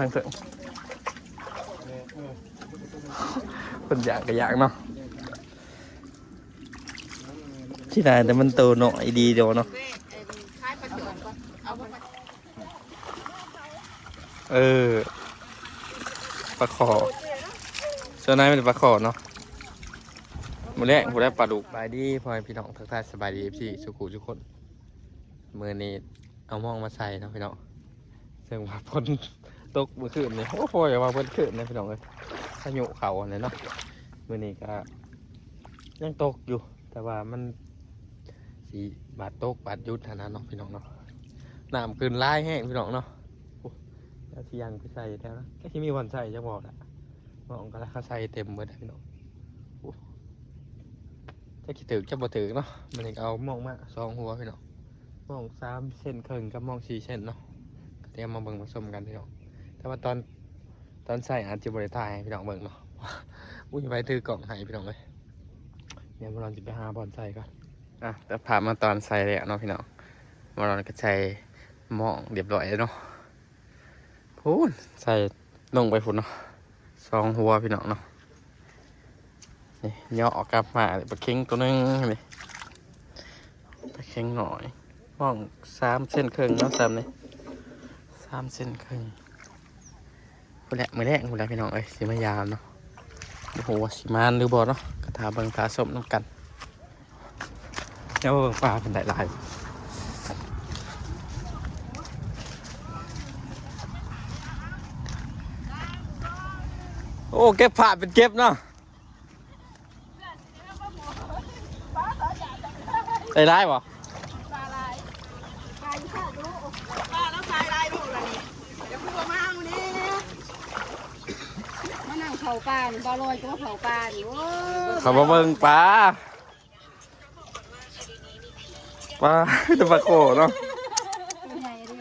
ทางเถิงคนอยากก็อยากเนาะที่ไหนแต่มันโตหน่อยดีเดียวเนาะเว้ยไอ้คล้ายประจวบก่อเอามาเออปลาขอส่วนนายเป็นปลาขอเนาะมือแรกผมได้ปลาดุกบายดีพอให้พี่น้องทักทายสบายดีพี่สุขุทุกคนมือนี้เอามองมาใส่เนาะพี่น้องซึ่งว่าพ้น ตกเมื่อคืนนี่โอ้โหอย่ามาเพิ่นคืนนะพี่น้องเลยขยุเขาเนี่ยเนาะมือนี้ก็ยังตกอยู่ แต่ว่ามันสีบาดตกบาดยุดฐานะเนาะพี่น้องเนาะน้ำขึ้นไล่แห้งพี่น้องเนาะแล้วที่ยังไปใส่แล้วนะก็ที่มีวันใส่จะบอกอะมองก็แล้วเขาใส่เต็มหมดพี่น้องจะคิดถึงจะบ่ถึงเนาะมันอีกเอามองมาสองหัวพี่น้องมองสามเส้นครึ่งกับมองสี่เส้นเนาะเตรียมมาเบิ่งผสมกันพี่น้อง แต่ว่าตอนตอนใส่อาจจะบริถ่ายให้พี่น้องเบิ่งเนาะอุ้ยไปถือกล่องให้พี่น้องเลยเดี๋ยวมาลองจะไปหาบอลใส่ก่อนอะแต่ผ่านมาตอนใส่เลยเนาะพี่น้องมาลองก็ใช้หมองเรียบร้อยเนาะพูนใส่ลงไปพุ่นเนาะสองหัวพี่น้องเนาะนี่ย่ออกลับมาปลาเค็งตัวหนึงนี่ปลาเค็งหน่อยมองสามเส้นครึ่งเนาะสามนี่สามเส้นครึ่ง พุ่นแหละมือแรกพุ่นแหละพี่น้องเอ้ยสีมายามเนาะโอ้โหสีมานหรือบอเนาะกระถาเบิงตาสมน้ำกันแล้วเบิงปลาเป็นหลายโอ้เก็บผ่าเป็นเก็บเนาะได้ได้ปะ ปลาลายปลาอยู่ข้างลูกปลาแล้วปลาลายลูกอะไรนี่เดี๋ยวพูดมาเอานี่มานั่งเผาปลานี่ปลาลอยก็มาเผาปลานี่โอ้ยเขามาเบิ่งปลาปลาจะปลาโขเนาะตัวใหญ่ดิ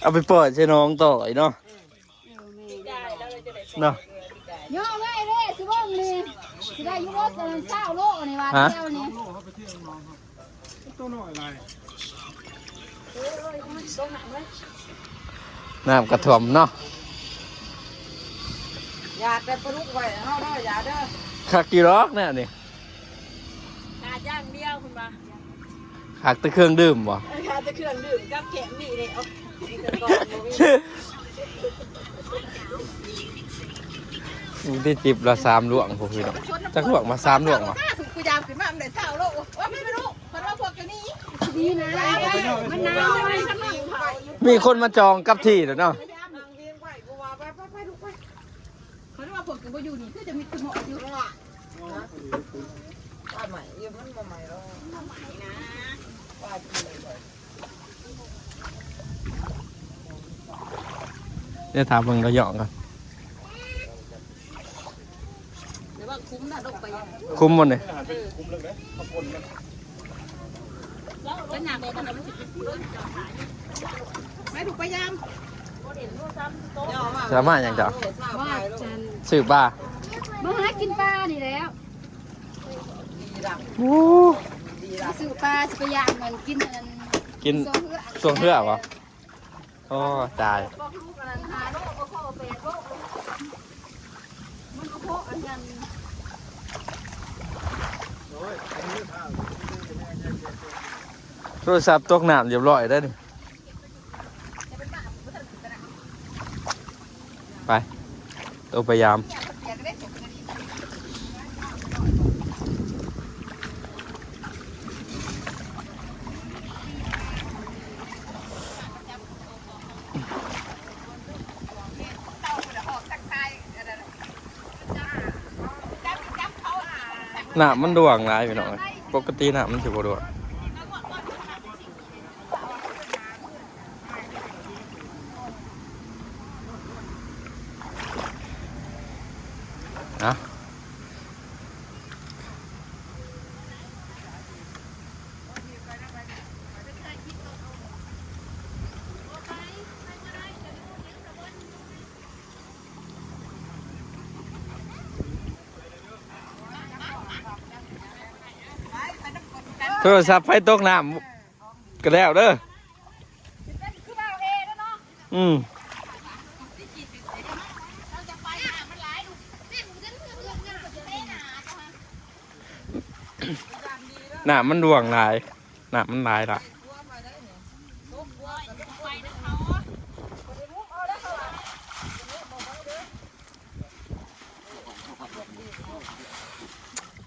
เอาไปเปิดใช่น้องต่อยเนาะเออแม่ได้แล้วเลยจะได้เนาะย่อไว้เลยสิบ่งนี่สิได้อยุโรปเศร้าโลกนี่ว่าฮะเที่ยวนี่ตัวน้อยอะไรเออเออมั นตรงหนังเลยน้ำกระถ่วมเนาะอย่าแต่ปลาลูกไว้เฮาเด้ออย่าเด้อคักกี่รอกเนี่ยนี่ขาดย่างเดียวคุณมาคักแตะเครื่องดื่มบ่ขาดจะเครื่องดื่มกับแกะมีเลยเอามึงได้จิบละสามหลวงพวกพี่น้องจะหลวงมาสามหลวงวะถูกกูยามขึ้นมามันได้เศร้าโลกว่าไม่รู้มันว่าพวกนี้ ดีนะ มันหนาวมันกำลังเผาอยู่มีคนมาจองกับที่แล้วเนาะนางเวียงไว้กูว่าไปไปไปลูกไปเขาเรียกว่าพวกกูอยู่นี่คือจะมีคุณหมออยู่ป้าใหม่เยี่ยมมันมาใหม่แล้วป้าจีเลยเดี๋ยวถามเบิ่งกระหยองกันหรือว่าคุ้มน่ะดกไปยังคุ้มหมดเลย ก็หนักเลยมันจะไม่ถูกไปยังย่อมาสามารถอย่างจ้ะว่าฉันสืบบ้ามาหากินปลานี่แล้วดีดักโอ้ดีมาดักซื้อปลาสิไปย่างมันกินอันกินช่วงเพื่อวะโอ้ตายบอกลูกอันนั้นหาโลกก็ข้อเป็ดโลกมันก็โคอันนั้น โทรศัพท์ตกน้ำเรียบร้อยได้วนี่ไปตัวพยายามอยามันดวงหลายพี่น้องเอ้ยปกติหน้ำมันสิบ่ดวง โทรศัพท์ไฟตกน้ำก็แล้วเด้อคือไปอืมหนามันดวงหลายหนามันหลายละ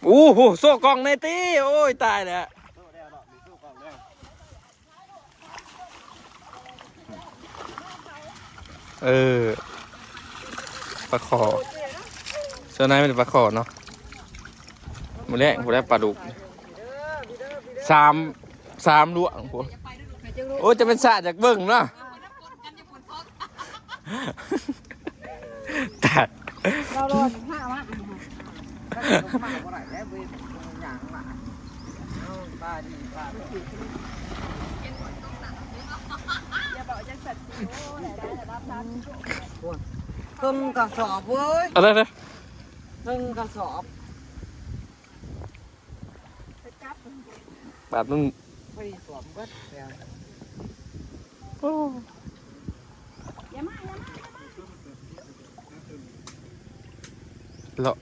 อู้หูโซ่กล่องในตีโอ้ย ตายแล้ว เออปลาขอเจ้านายเป็นปลาขอเนาะมาแรกผมได้ปลาดุกสามสามลวงผมโอ้จะเป็นสะจากเบิ้งเนาะแต่เรารอถึงห้าล้วเว้ยหยังมาเอาป้าดีป้า ดีครึ่งกระสอบเว้ยอะไรนะครึ่งกระสอบบาทมันไปสวมเบิดแล้วเลาะ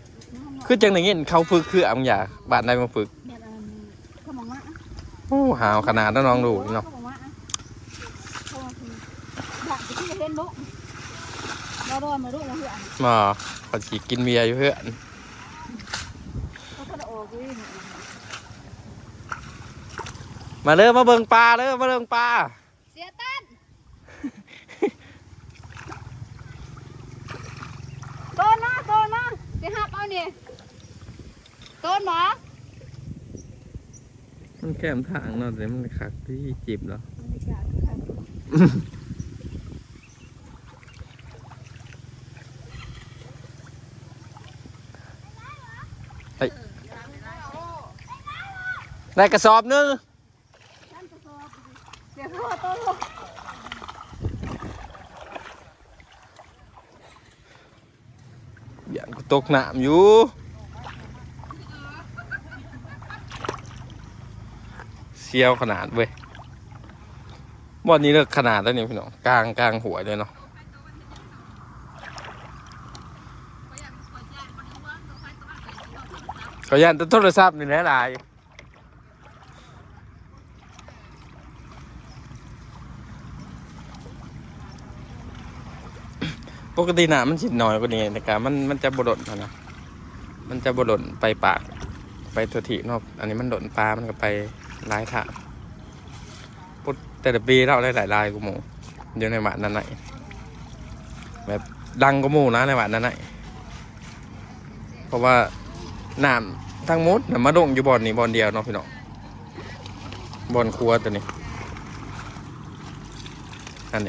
คือจังอย่างงี้เขาฝึกคืออ่ำอยากบาทใดมาฝึกแบบอันขมมาโอ้หาวขนาดนั้นน้องดูเนาะขมมาเพราะว่าคืออยากจะที่เห็นลูก เรารอมาลูกมาเพื่อนมาขอสีกินเบียอยู่เพื่อนเขาก็จะออกวิ่งมาเลยมาเบิ่งปลาเลยมมาเบิ่งปลาเสียตันต้นมาต้นมาไปหับเอาเนี่ยต้นหมอมันแก้มทางเนาะแต่มันขักที่จีบเนาะเฮ้ย ได้กระสอบนึงเดี๋ยนกอย่างก็ตกน้ำอยู่เซียวขนาดเว้ยบอนนี้เลิกขนาดแล้วเนี่ยพี่น้องกลางกลางหัวเลยเนาะก็ยันแต่โทรศัพท์นี่แหละลาย ปกติหนามันสิน้อยกว่านี้แต่การมันมันจะบดดนะมันจะบดดไปปาก ไปตัวทีเนอกอันนี้มันโดนปลา มันก็ไปลายทางพุดแต่ละปีเราได้หลายลายกูหมูเดี๋ยวในหมาดนั้นไหนแบบดังกูหมูนะในหมาดนั้นไหนเพราะว่าหน้ำทั้งมดน่ะมาลงอยู่บอนนี้บอนเดียวเนาะพี่น้องบอนครัวตัวนี้นั่น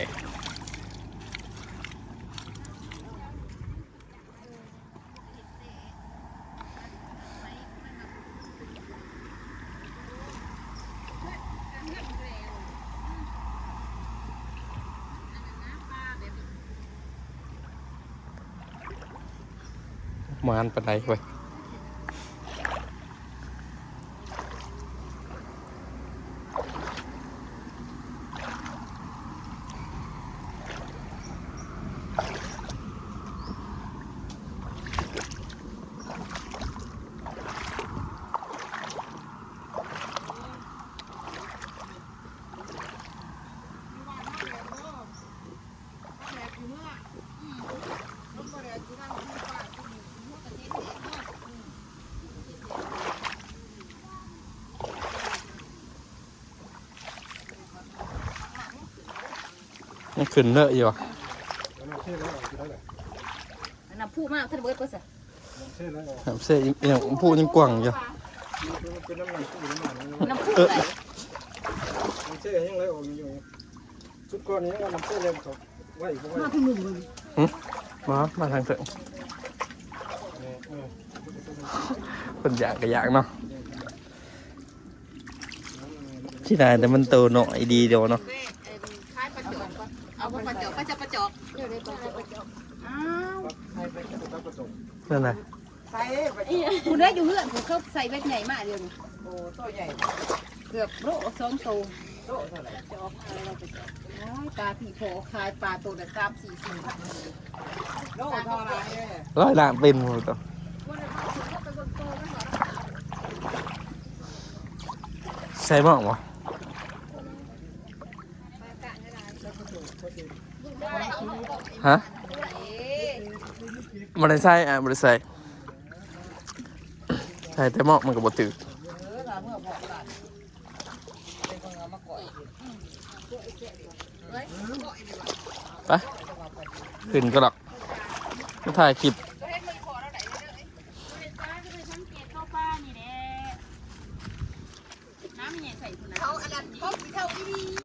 มานปานใดเว้ย ยังขึ้นเลอะอยู่อะเช่แล้วออกที่ได้แหละน้ำผู้มากท่านเบิร์ดก็สิเช่แล้วออกครับเสื้อยังยังพูดยังกว้างอยู่เป็นน้ำหนักตู้น้ำหนักน้ำน้ำผู้ไหลเช่ยังไรออกอยู่ชุดก้อนนี้ก็น้ำเช่เลยเขาไว้เขาไว้มาพี่หนุ่มเลยมามาทางเถอะคนอยากก็อยากเนาะที่ได้แต่มันโตหน่อยดีเดียวเนาะคล้ายป ระจอกก่อนเอาประจอกก็จะประจอกเดี๋ยวได้ประจอกประจอกอ้าวให้ไปกระตุกกระตุกนั่นน่ะใส่ไปคุณได้อยู่เพื่อนผมเขาใส่เบ็ดใหญ่มากเดียวนี้โอ้ตัวใหญ่เกือบโลสองโตโลเท่าไหร่จะออกอะไรเราไปจอดน้อยตาผีโผคายปลาตัวละสามสี่สี่โลเท่าไหร่เนี่ยร้อยล้านเป็นหมดตัวใช่บ้างวะ ฮะมันได้ใส่อะมันได้ใส่ใช่แต่หมอกมันก็บ่ตื่นเอไปขึ้นก็หรอกถ่ายคลิป